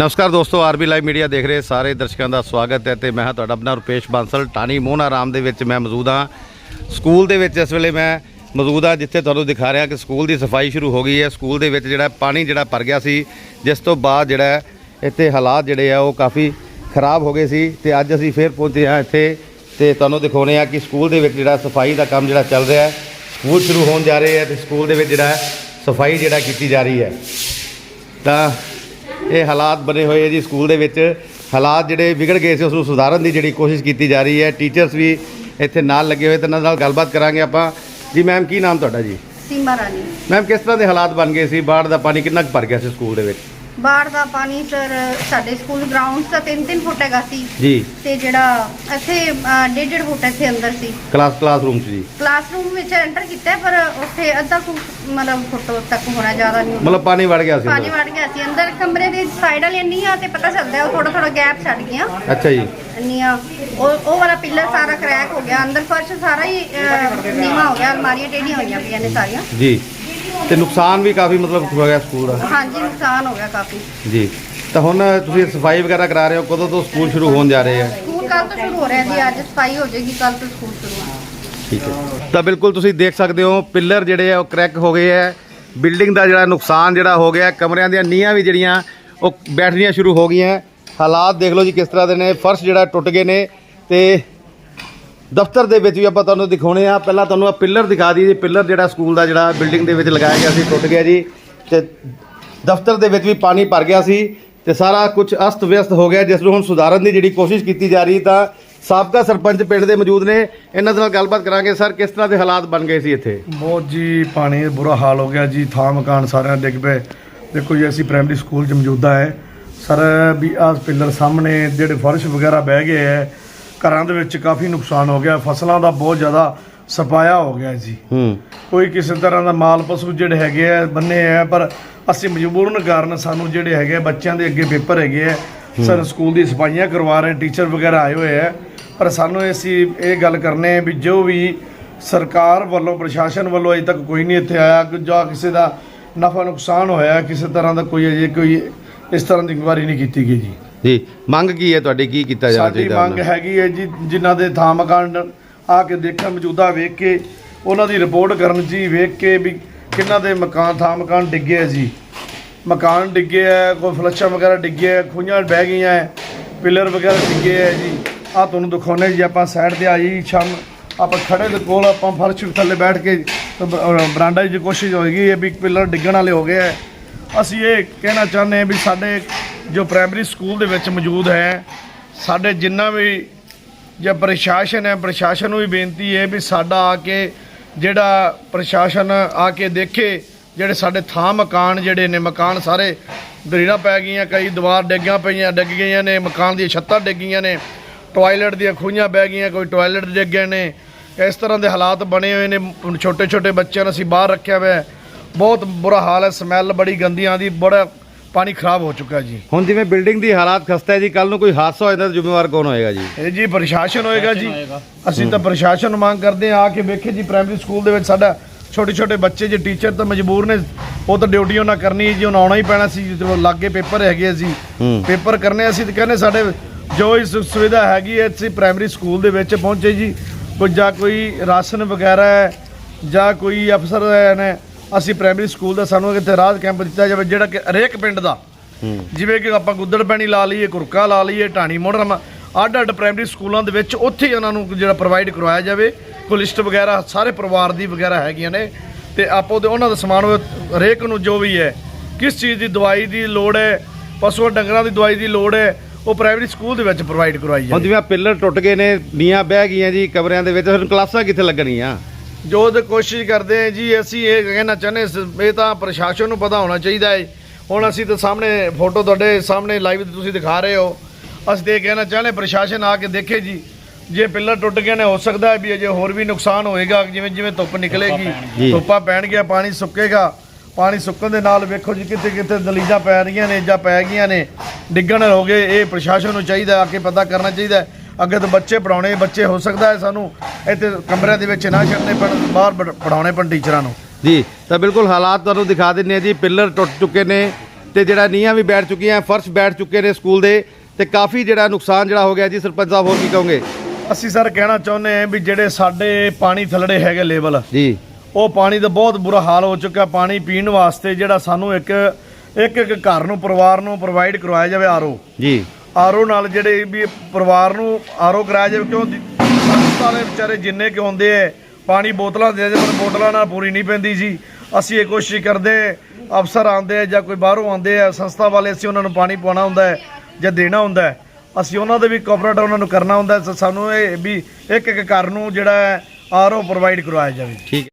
ਨਮਸਕਾਰ ਦੋਸਤੋ, RB live media ਦੇਖ ਰਹੇ ਸਾਰੇ ਦਰਸ਼ਕਾਂ ਦਾ ਸਵਾਗਤ ਹੈ ਤੇ ਮੈਂ ਹਾਂ ਤੁਹਾਡਾ ਆਪਣਾ ਰੁਪੇਸ਼ ਬਾਂਸਲ ਟਾਣੀ ਮੋਹਨਾ ਰਾਮ ਦੇ ਵਿੱਚ ਮੈਂ ਮੌਜੂਦ ਹਾਂ। ਸਕੂਲ ਦੇ ਵਿੱਚ ਇਸ ਵੇਲੇ ਮੈਂ ਮੌਜੂਦ ਹਾਂ, ਜਿੱਥੇ ਤੁਹਾਨੂੰ ਦਿਖਾ ਰਿਹਾ ਕਿ ਸਕੂਲ ਦੀ ਸਫ਼ਾਈ ਸ਼ੁਰੂ ਹੋ ਗਈ ਹੈ। ਸਕੂਲ ਦੇ ਵਿੱਚ ਜਿਹੜਾ ਪਾਣੀ ਜਿਹੜਾ ਭਰ ਗਿਆ ਸੀ, ਜਿਸ ਤੋਂ ਬਾਅਦ ਜਿਹੜਾ ਇੱਥੇ ਹਾਲਾਤ ਜਿਹੜੇ ਆ ਉਹ ਕਾਫੀ ਖਰਾਬ ਹੋ ਗਏ ਸੀ ਤੇ ਅੱਜ ਅਸੀਂ ਫੇਰ ਪਹੁੰਚੇ ਹਾਂ ਇੱਥੇ ਤੇ ਤੁਹਾਨੂੰ ਦਿਖਾਉਣੇ ਆ ਕਿ ਸਕੂਲ ਦੇ ਵਿੱਚ ਜਿਹੜਾ ਸਫ਼ਾਈ ਦਾ ਕੰਮ ਜਿਹੜਾ ਚੱਲ ਰਿਹਾ ਹੈ। ਸਕੂਲ ਸ਼ੁਰੂ ਹੋਣ ਜਾ ਰਹੇ ਹੈ ਤੇ ਸਕੂਲ ਦੇ ਵਿੱਚ ਜਿਹੜਾ ਸਫ਼ਾਈ ਜਿਹੜਾ ਕੀਤੀ ਜਾ ਰਹੀ ਹੈ। ਤਾਂ ਇਹ ਹਾਲਾਤ ਬਣੇ ਹੋਏ ਹੈ ਜੀ ਸਕੂਲ ਦੇ ਵਿੱਚ। ਹਾਲਾਤ ਜਿਹੜੇ ਵਿਗੜ ਗਏ ਸੀ ਉਸ ਨੂੰ ਸੁਧਾਰਨ ਦੀ ਜਿਹੜੀ ਕੋਸ਼ਿਸ਼ ਕੀਤੀ ਜਾ ਰਹੀ ਹੈ। ਟੀਚਰਸ ਵੀ ਇੱਥੇ ਨਾਲ ਲੱਗੇ ਹੋਏ ਤੇ ਇਹਨਾਂ ਨਾਲ ਗੱਲਬਾਤ ਕਰਾਂਗੇ ਆਪਾਂ। ਜੀ ਮੈਮ ਕੀ ਨਾਮ ਤੁਹਾਡਾ ਜੀ? ਸੀਮਾ ਰਾਣੀ। ਮੈਮ ਕਿਸ ਤਰ੍ਹਾਂ ਦੇ ਹਾਲਾਤ ਬਣ ਗਏ ਸੀ? ਬਾੜ ਦਾ ਪਾਣੀ ਕਿੰਨਾ ਕੁ ਭਰ ਗਿਆ ਸੀ ਸਕੂਲ ਦੇ ਵਿੱਚ? ਬਾੜ ਦਾ ਪਾਣੀ ਸਰ ਸਾਡੇ ਸਕੂਲ ਗਰਾਊਂਡ ਦਾ 3-3 ਫੁੱਟ ਹੈਗਾ ਸੀ। ਜੀ। ਤੇ ਜਿਹੜਾ ਇੱਥੇ 1.5 ਫੁੱਟ ਇੱਥੇ ਅੰਦਰ ਸੀ। ਕਲਾਸ ਕਲਾਸਰੂਮ 'ਚ ਜੀ। ਕਲਾਸਰੂਮ ਵਿੱਚ ਐਂਟਰ ਕੀਤਾ ਪਰ ਉੱਥੇ ਅੱਧਾ ਕੁ ਮਤਲਬ ਫੁੱਟ ਤੱਕ ਹੋਣਾ ਜ਼ਿਆਦਾ ਨਹੀਂ। ਮਤਲਬ ਪਾਣੀ ਵੜ ਗਿਆ ਸੀ ਪਾਣੀ ਅੰਦਰ ਵੜ ਗਿਆ ਸੀ। ਅੰਦਰ ਕਮਰੇ ਦੇ ਸਾਈਡ ਵਾਲੀਆਂ ਨੀਆਂ ਤੇ ਪਤਾ ਚੱਲਦਾ ਉਹ ਥੋੜਾ ਥੋੜਾ ਗੈਪ ਛੱਡ ਗਿਆ ਅੱਛਾ ਜੀ। ਨੀਆਂ ਉਹ ਉਹ ਵਾਲਾ ਪਿੱਲਰ ਸਾਰਾ ਕ੍ਰੈਕ ਹੋ ਗਿਆ। ਅੰਦਰ ਫਰਸ਼ ਸਾਰਾ ਹੀ ਅਹ, ਨੀਵਾਂ ਹੋ ਗਿਆ। ਅਲਮਾਰੀਆਂ ਟੇਢੀਆਂ ਹੋਈਆਂ ਪਈਆਂ ਨੇ ਸਾਰੀਆਂ। ਜੀ। ਤੇ ਨੁਕਸਾਨ ਵੀ ਕਾਫੀ ਮਤਲਬ ਹੋ ਗਿਆ ਸਕੂਲ ਦਾ? ਹਾਂਜੀ ਨੁਕਸਾਨ ਹੋ ਗਿਆ ਕਾਫੀ। ਜੀ। ਤਾਂ ਹੁਣ ਤੁਸੀਂ ਸਫ਼ਾਈ ਵਗੈਰਾ ਕਰਾ ਰਹੇ ਹੋ ਕਦੋਂ ਤੋਂ ਸਕੂਲ ਸ਼ੁਰੂ ਹੋਣ ਜਾ ਰਹੇ ਹੈ ਸਕੂਲ ਕੱਲ ਤੋਂ ਸ਼ੁਰੂ ਹੋ ਰਿਹਾ ਜੀ ਅੱਜ ਸਫ਼ਾਈ ਹੋ ਜਾਏਗੀ ਕੱਲ ਤੋਂ ਸਕੂਲ ਸ਼ੁਰੂ ਹੋਣਾ। ਠੀਕ ਹੈ। ਤਾਂ ਬਿਲਕੁਲ ਤੁਸੀਂ ਦੇਖ ਸਕਦੇ ਹੋ ਪਿੱਲਰ ਜਿਹੜੇ ਆ ਉਹ ਕ੍ਰੈਕ ਹੋ ਗਏ ਹੈ ਬਿਲਡਿੰਗ ਦਾ ਜਿਹੜਾ ਨੁਕਸਾਨ ਜਿਹੜਾ ਹੋ ਗਿਆ ਕਮਰਿਆਂ ਦੀਆਂ ਨੀਹਾਂ ਵੀ ਜਿਹੜੀਆਂ ਉਹ ਬੈਠਣੀਆਂ ਸ਼ੁਰੂ ਹੋ ਗਈਆਂ। ਹਾਲਾਤ ਦੇਖ ਲਓ ਜੀ ਕਿਸ ਤਰ੍ਹਾਂ ਦੇ ਨੇ ਫਰਸ਼ ਜਿਹੜਾ ਟੁੱਟ ਗਏ ਨੇ ਤੇ ਦਫ਼ਤਰ ਦੇ ਵਿੱਚ ਵੀ ਆਪਾਂ ਤੁਹਾਨੂੰ ਦਿਖਾਉਣੇ ਆ। ਪਹਿਲਾਂ ਤੁਹਾਨੂੰ ਆ ਪਿੱਲਰ ਦਿਖਾ ਦਈਏ ਪਿੱਲਰ ਜਿਹੜਾ ਸਕੂਲ ਦਾ ਜਿਹੜਾ ਬਿਲਡਿੰਗ ਦੇ ਵਿੱਚ ਲਗਾਇਆ ਗਿਆ ਸੀ, ਟੁੱਟ ਗਿਆ ਜੀ। ਤੇ ਦਫ਼ਤਰ ਦੇ ਵਿੱਚ ਵੀ ਪਾਣੀ ਭਰ ਗਿਆ ਸੀ ਤੇ ਸਾਰਾ ਕੁਝ ਅਸਤ ਵਿਅਸਤ ਹੋ ਗਿਆ, ਜਿਸ ਨੂੰ ਹੁਣ ਸੁਧਾਰਨ ਦੀ ਜਿਹੜੀ ਕੋਸ਼ਿਸ਼ ਕੀਤੀ ਜਾ ਰਹੀ ਤਾਂ ਸਾਬਕਾ ਸਰਪੰਚ ਪਿੰਡ ਦੇ ਮੌਜੂਦ ਨੇ। ਇਹਨਾਂ ਦੇ ਨਾਲ ਗੱਲਬਾਤ ਕਰਾਂਗੇ। ਸਰ, ਕਿਸ ਤਰ੍ਹਾਂ ਦੇ ਹਾਲਾਤ ਬਣ ਗਏ ਸੀ ਇੱਥੇ? ਬਹੁਤ ਜੀ, ਪਾਣੀ ਬੁਰਾ ਹਾਲ ਹੋ ਗਿਆ ਜੀ। ਥਾਂ ਮਕਾਨ ਸਾਰਿਆਂ ਦੇ ਡਿੱਗ ਪਏ। ਦੇਖੋ ਜੀ, ਅਸੀਂ ਪ੍ਰਾਇਮਰੀ ਸਕੂਲ 'ਚ ਮੌਜੂਦਾ ਹੈ। ਸਰ, ਵੀ ਆਹ ਪਿੱਲਰ ਸਾਹਮਣੇ ਜਿਹੜੇ ਫਰਸ਼ ਵਗੈਰਾ ਬਹਿ ਗਏ ਹੈ ਘਰਾਂ ਦੇ ਵਿੱਚ ਕਾਫੀ ਨੁਕਸਾਨ ਹੋ ਗਿਆ ਫਸਲਾਂ ਦਾ ਬਹੁਤ ਜ਼ਿਆਦਾ ਸਪਾਇਆ ਹੋ ਗਿਆ ਜੀ। ਹੂੰ। ਕੋਈ ਕਿਸੇ ਤਰ੍ਹਾਂ ਦਾ ਮਾਲ ਪਸ਼ੂ ਜਿਹੜੇ ਹੈਗੇ ਆ ਬੰਨੇ ਆ ਪਰ ਅਸੀਂ ਮਜਬੂਰਨ ਕਾਰਨ ਸਾਨੂੰ ਜਿਹੜੇ ਹੈਗੇ ਆ, ਬੱਚਿਆਂ ਦੇ ਅੱਗੇ ਪੇਪਰ ਹੈਗੇ ਆ। ਸਰ ਸਕੂਲ ਦੀ ਸਫਾਈਆਂ ਕਰਵਾ ਰਹੇ ਟੀਚਰ ਵਗੈਰਾ ਆਏ ਹੋਏ ਆ। ਪਰ ਸਾਨੂੰ ਅਸੀਂ ਇਹ ਗੱਲ ਕਰਨੇ ਆ ਵੀ ਜੋ ਵੀ ਸਰਕਾਰ ਵੱਲੋਂ ਪ੍ਰਸ਼ਾਸਨ ਵੱਲੋਂ ਅਜੇ ਤੱਕ ਕੋਈ ਨਹੀਂ ਇੱਥੇ ਆਇਆ ਕਿ ਜਾਂ ਕਿਸੇ ਦਾ ਨਫਾ ਨੁਕਸਾਨ ਹੋਇਆ ਕਿਸੇ ਤਰ੍ਹਾਂ ਦਾ ਕੋਈ ਅਜੇ ਕੋਈ ਇਸ ਤਰ੍ਹਾਂ ਦੀ ਇਨਕੁਆਇਰੀ ਨਹੀਂ ਕੀਤੀ ਗਈ ਜੀ। ਜੀ ਮੰਗ ਕੀ ਹੈ ਤੁਹਾਡੀ? ਕੀ ਕੀਤਾ ਜਾਣਾ ਸਾਡੀ ਚਾਹੀਦਾ ਮੰਗ ਹੈਗੀ ਹੈ ਜੀ ਜਿਨ੍ਹਾਂ ਦੇ ਥਾਂ ਮਕਾਨ ਆ ਕੇ ਦੇਖਣ ਮੌਜੂਦਾ ਵੇਖ ਕੇ ਉਹਨਾਂ ਦੀ ਰਿਪੋਰਟ ਕਰਨ ਜੀ ਵੇਖ ਕੇ ਵੀ ਕਿੰਨਾਂ ਦੇ ਮਕਾਨ ਥਾਂ ਮਕਾਨ ਡਿੱਗੇ ਆ ਜੀ। ਮਕਾਨ ਡਿੱਗੇ ਆ ਕੋਈ ਫਲੱਸ਼ਾਂ ਵਗੈਰਾ ਡਿੱਗੇ ਆ ਖੂਹਾਂ ਬਹਿ ਗਈਆਂ ਹੈ, ਪਿੱਲਰ ਵਗੈਰਾ ਡਿੱਗੇ ਆ ਜੀ। ਆ ਤੁਹਾਨੂੰ ਦਿਖਾਉਣੇ ਜੀ ਆਪਾਂ ਸਾਈਡ ਤੇ ਆਈ ਸ਼ਾਮ ਆਪਾਂ ਖੜੇ ਦੇ ਕੋਲ ਆਪਾਂ ਫਰਸ਼ ਥੱਲੇ ਬੈਠ ਕੇ ਤੇ ਬ- ਅਹ ਬਰਾਂਡਾ 'ਚ ਕੋਸ਼ਿਸ਼ ਹੋਏਗੀ ਹੈ ਵੀ ਪਿੱਲਰ ਡਿੱਗਣ ਵਾਲੇ ਹੋ ਗਏ ਆ। ਅਸੀਂ ਇਹ ਕਹਿਣਾ ਚਾਹੁੰਦੇ ਹਾਂ ਵੀ ਸਾਡੇ ਜੋ ਪ੍ਰਾਇਮਰੀ ਸਕੂਲ ਦੇ ਵਿੱਚ ਮੌਜੂਦ ਹੈ, ਸਾਡੇ ਜਿੰਨਾ ਵੀ ਜਾਂ ਪ੍ਰਸ਼ਾਸਨ ਹੈ, ਪ੍ਰਸ਼ਾਸਨ ਨੂੰ ਵੀ ਬੇਨਤੀ ਹੈ ਵੀ ਸਾਡਾ ਆ ਕੇ ਜਿਹੜਾ ਪ੍ਰਸ਼ਾਸਨ ਆ ਕੇ ਦੇਖੇ, ਜਿਹੜੇ ਸਾਡੇ ਥਾਂ ਮਕਾਨ ਜਿਹੜੇ ਨੇ, ਮਕਾਨ ਸਾਰੇ ਦਰੀੜਾਂ ਪੈ ਗਈਆਂ, ਕਈ ਦੀਵਾਰ ਡਿੱਗੀਆਂ ਪਈਆਂ, ਡਿੱਗ ਗਈਆਂ ਨੇ, ਮਕਾਨ ਦੀਆਂ ਛੱਤਾਂ ਡਿੱਗ ਗਈਆਂ ਨੇ ਟਾਇਲਟ ਦੀਆਂ ਖੂਹਾਂ ਬਹਿ ਗਈਆਂ, ਕੋਈ ਟਾਇਲਟ ਡਿੱਗ ਗਏ ਨੇ, ਇਸ ਤਰ੍ਹਾਂ ਦੇ ਹਾਲਾਤ ਬਣੇ ਹੋਏ ਨੇ ਛੋਟੇ ਛੋਟੇ ਬੱਚਿਆਂ ਨੂੰ ਅਸੀਂ ਬਾਹਰ ਰੱਖਿਆ ਹੋਇਆ ਬਹੁਤ ਬੁਰਾ ਹਾਲ ਹੈ ਸਮੈਲ ਬੜੀ ਗੰਦੀ ਆਉਂਦੀ ਬੜਾ ਪਾਣੀ ਖਰਾਬ ਹੋ ਚੁੱਕਾ ਜੀ। ਹੁਣ ਜਿਵੇਂ ਬਿਲਡਿੰਗ ਦੀ ਹਾਲਾਤ ਖਸਤਾ ਹੈ ਜੀ ਕੱਲ ਨੂੰ ਕੋਈ ਹਾਦਸਾ ਹੋ ਜਾਂਦਾ ਤਾਂ ਜ਼ਿੰਮੇਵਾਰ ਕੌਣ ਹੋਏਗਾ ਜੀ? ਇਹ ਜੀ ਪ੍ਰਸ਼ਾਸਨ ਹੋਏਗਾ ਜੀ। ਅਸੀਂ ਤਾਂ ਪ੍ਰਸ਼ਾਸਨ ਨੂੰ ਮੰਗ ਕਰਦੇ ਆ ਆ ਕੇ ਵੇਖੇ ਜੀ ਪ੍ਰਾਇਮਰੀ ਸਕੂਲ ਦੇ ਵਿੱਚ ਸਾਡਾ ਛੋਟੇ ਛੋਟੇ ਬੱਚੇ ਜੇ ਟੀਚਰ ਤਾਂ ਮਜਬੂਰ ਨੇ ਉਹ ਤਾਂ ਡਿਊਟੀ ਉਹਨਾਂ ਕਰਨੀ ਜੀ ਉਹਨਾਂ ਆਉਣਾ ਹੀ ਪੈਣਾ ਸੀ ਜਦੋਂ ਲਾਗੇ ਪੇਪਰ ਹੈਗੇ ਸੀ। ਪੇਪਰ ਕਰਨੇ ਅਸੀਂ ਤਾਂ ਕਹਿੰਦੇ ਸਾਡੇ ਜੋ ਇਸ ਸੁਵਿਧਾ ਹੈਗੀ ਹੈ ਅਸੀਂ ਪ੍ਰਾਇਮਰੀ ਸਕੂਲ ਦੇ ਵਿੱਚ ਪਹੁੰਚੇ ਜੀ। ਕੋਈ ਜਾਂ ਕੋਈ ਰਾਸ਼ਨ ਵਗੈਰਾ ਹੈ ਜਾਂ ਕੋਈ ਅਫਸਰ ਨੇ ਅਸੀਂ ਪ੍ਰਾਇਮਰੀ ਸਕੂਲ ਦਾ ਸਾਨੂੰ ਇੱਥੇ ਰਾਹਤ ਕੈਂਪ ਦਿੱਤਾ ਜਾਵੇ ਜਿਹੜਾ ਕਿ ਹਰੇਕ ਪਿੰਡ ਦਾ। ਜਿਵੇਂ ਕਿ ਆਪਾਂ ਗੁੱਦੜ ਪੈਣੀ ਲਾ ਲਈਏ ਕੁਰਕਾ ਲਾ ਲਈਏ ਢਾਣੀ ਮੋੜਰਮ ਅੱਡ ਅੱਡ ਪ੍ਰਾਇਮਰੀ ਸਕੂਲਾਂ ਦੇ ਵਿੱਚ ਉੱਥੇ ਉਹਨਾਂ ਨੂੰ ਜਿਹੜਾ ਪ੍ਰੋਵਾਈਡ ਕਰਵਾਇਆ ਜਾਵੇ। ਕੋਈ ਲਿਸਟ ਵਗੈਰਾ ਸਾਰੇ ਪਰਿਵਾਰ ਦੀ ਵਗੈਰਾ ਹੈਗੀਆਂ ਨੇ। ਤੇ ਆਪੋ ਦੇ ਉਹਨਾਂ ਦਾ ਸਮਾਨ ਹਰੇਕ ਨੂੰ ਜੋ ਵੀ ਹੈ ਕਿਸ ਚੀਜ਼ ਦੀ ਦਵਾਈ ਦੀ ਲੋੜ ਹੈ ਪਸ਼ੂ ਡੰਗਰਾਂ ਦੀ ਦਵਾਈ ਦੀ ਲੋੜ ਹੈ ਉਹ ਪ੍ਰਾਇਮਰੀ ਸਕੂਲ ਦੇ ਵਿੱਚ ਪ੍ਰੋਵਾਈਡ ਕਰਵਾਈ ਹੁਣ ਜਾਵੇ ਜਿਵੇਂ ਆਹ ਪਿੱਲਰ ਟੁੱਟ ਗਏ ਨੇ ਨੀਆਂ ਬਹਿ ਗਈਆਂ ਜੀ ਕਮਰਿਆਂ ਦੇ ਵਿੱਚ ਹੁਣ ਕਲਾਸਾਂ ਕਿੱਥੇ ਲੱਗਣੀਆਂ? ਜੋ ਤੇ ਕੋਸ਼ਿਸ਼ ਕਰਦੇ ਹਾਂ ਜੀ ਅਸੀਂ ਇਹ ਕਹਿਣਾ ਚਾਹੁੰਦੇ ਸ- ਇਹ ਤਾਂ ਪ੍ਰਸ਼ਾਸਨ ਨੂੰ ਪਤਾ ਹੋਣਾ ਚਾਹੀਦਾ ਹੈ ਹੁਣ ਅਸੀਂ ਤਾਂ ਸਾਹਮਣੇ ਫੋਟੋ ਤੁਹਾਡੇ ਸਾਹਮਣੇ ਲਾਈਵ ਤੁਸੀਂ ਦਿਖਾ ਰਹੇ ਹੋ। ਅਸੀਂ ਤੇ ਇਹ ਕਹਿਣਾ ਚਾਹੁੰਦੇ ਪ੍ਰਸ਼ਾਸਨ ਆ ਕੇ ਦੇਖੇ ਜੀ। ਜੇ ਪਿੱਲਰ ਟੁੱਟ ਗਏ ਨੇ ਹੋ ਸਕਦਾ ਹੈ ਵੀ ਅਜੇ ਹੋਰ ਵੀ ਨੁਕਸਾਨ ਹੋਏਗਾ ਜਿਵੇਂ ਜਿਵੇਂ ਧੁੱਪ। ਨਿਕਲੇਗੀ। ਧੁੱਪਾਂ ਪੈਣਗੀਆਂ। ਪਾਣੀ ਸੁੱਕੇਗਾ। ਪਾਣੀ ਸੁੱਕਣ ਦੇ ਨਾਲ ਵੇਖੋ ਜੀ ਕਿਤੇ ਕਿਤੇ ਦਲੀਜਾਂ ਪੈ ਰਹੀਆਂ ਨੇ ਜਾਂ ਪੈ ਗਈਆਂ ਨੇ। ਡਿੱਗਣ ਹੋ ਗਏ ਇਹ ਪ੍ਰਸ਼ਾਸਨ ਨੂੰ ਚਾਹੀਦਾ ਆ ਕੇ ਪਤਾ ਕਰਨਾ ਚਾਹੀਦਾ। ਅੱਗੇ ਤੋਂ ਬੱਚੇ ਪੜਾਉਣੇ ਬੱਚੇ ਹੋ ਸਕਦਾ ਹੈ ਸਾਨੂੰ ਇੱਥੇ ਕਮਰਿਆਂ ਦੇ ਵਿੱਚ ਨਾ ਛੱਡਣੇ ਪੈਣ ਬਾਹਰ ਪੜਾਉਣੇ ਪੈਣ ਟੀਚਰਾਂ ਨੂੰ। ਜੀ ਤਾਂ ਬਿਲਕੁਲ ਹਾਲਾਤ ਤੁਹਾਨੂੰ ਦਿਖਾ ਦਿੰਨੇ ਆ ਜੀ ਪਿੱਲਰ ਟੁੱਟ ਚੁੱਕੇ ਨੇ ਤੇ ਜਿਹੜਾ ਨੀਹਾਂ ਵੀ ਬੈਠ ਚੁੱਕੀਆਂ ਫਰਸ਼ ਬੈਠ ਚੁੱਕੇ ਨੇ ਸਕੂਲ ਦੇ ਤੇ ਕਾਫੀ ਜਿਹੜਾ ਨੁਕਸਾਨ ਜਿਹੜਾ ਹੋ ਗਿਆ ਜੀ ਸਰਪੰਚ ਸਾਹਿਬ ਹੋਰ ਕੀ ਕਹੋਗੇ? ਅਸੀਂ ਸਰ ਕਹਿਣਾ ਚਾਹੁੰਦੇ ਹਾਂ ਵੀ ਜਿਹੜੇ ਸਾਡੇ ਪਾਣੀ ਥੱਲੜੇ ਹੈਗੇ ਲੈਵਲ ਜੀ। ਉਹ ਪਾਣੀ ਦਾ ਬਹੁਤ ਬੁਰਾ ਹਾਲ ਹੋ ਚੁੱਕਾ ਪਾਣੀ ਪੀਣ ਵਾਸਤੇ ਜਿਹੜਾ ਸਾਨੂੰ ਇੱਕ ਇੱਕ ਇੱਕ ਘਰ ਨੂੰ ਪਰਿਵਾਰ ਨੂੰ ਪ੍ਰੋਵਾਈਡ ਕਰਵਾਇਆ ਜਾਵੇ ਆਰਓ। ਜੀ। ਆਰਓ ਨਾਲ ਜਿਹੜੇ ਵੀ ਪਰਿਵਾਰ ਨੂੰ ਆਰਓ ਕਰਾਇਆ ਜਾਵੇ, ਕਿਉਂ ਦੀ- ਸੰਸਥਾ ਵਾਲੇ ਵਿਚਾਰੇ ਜਿੰਨੇ ਕਿ ਹੁੰਦੇ ਐ, ਪਾਣੀ ਬੋਤਲਾਂ ਦੇ ਪਰ ਬੋਤਲਾਂ ਨਾਲ ਪੂਰੀ ਨਹੀਂ ਪੈਂਦੀ ਜੀ। ਅਸੀਂ ਇਹ ਕੋਸ਼ਿਸ਼ ਕਰਦੇ ਅਫਸਰ ਆਉਂਦੇ ਆ ਜਾਂ ਕੋਈ ਬਾਹਰੋਂ ਆਉਂਦੇ ਆ ਸੰਸਥਾ ਵਾਲੇ, ਅਸੀਂ ਉਹਨਾਂ ਨੂੰ ਪਾਣੀ ਪਾਉਣਾ ਹੁੰਦਾ ਹੈ ਜਾਂ ਦੇਣਾ ਹੁੰਦਾ ਹੈ ਅਸੀਂ ਉਹਨਾਂ ਦੇ ਵੀ ਕੋਆਪਰੇਟ ਉਹਨਾਂ ਨੂੰ ਕਰਨਾ ਹੁੰਦਾ ਹੈ। ਸਾਨੂੰ ਇਹ ਵੀ ਇੱਕ ਇੱਕ ਘਰ ਨੂੰ ਜਿਹੜਾ ਆਰਓ ਪ੍ਰੋਵਾਈਡ ਕਰਵਾਇਆ ਜਾਵੇ। ਠੀਕ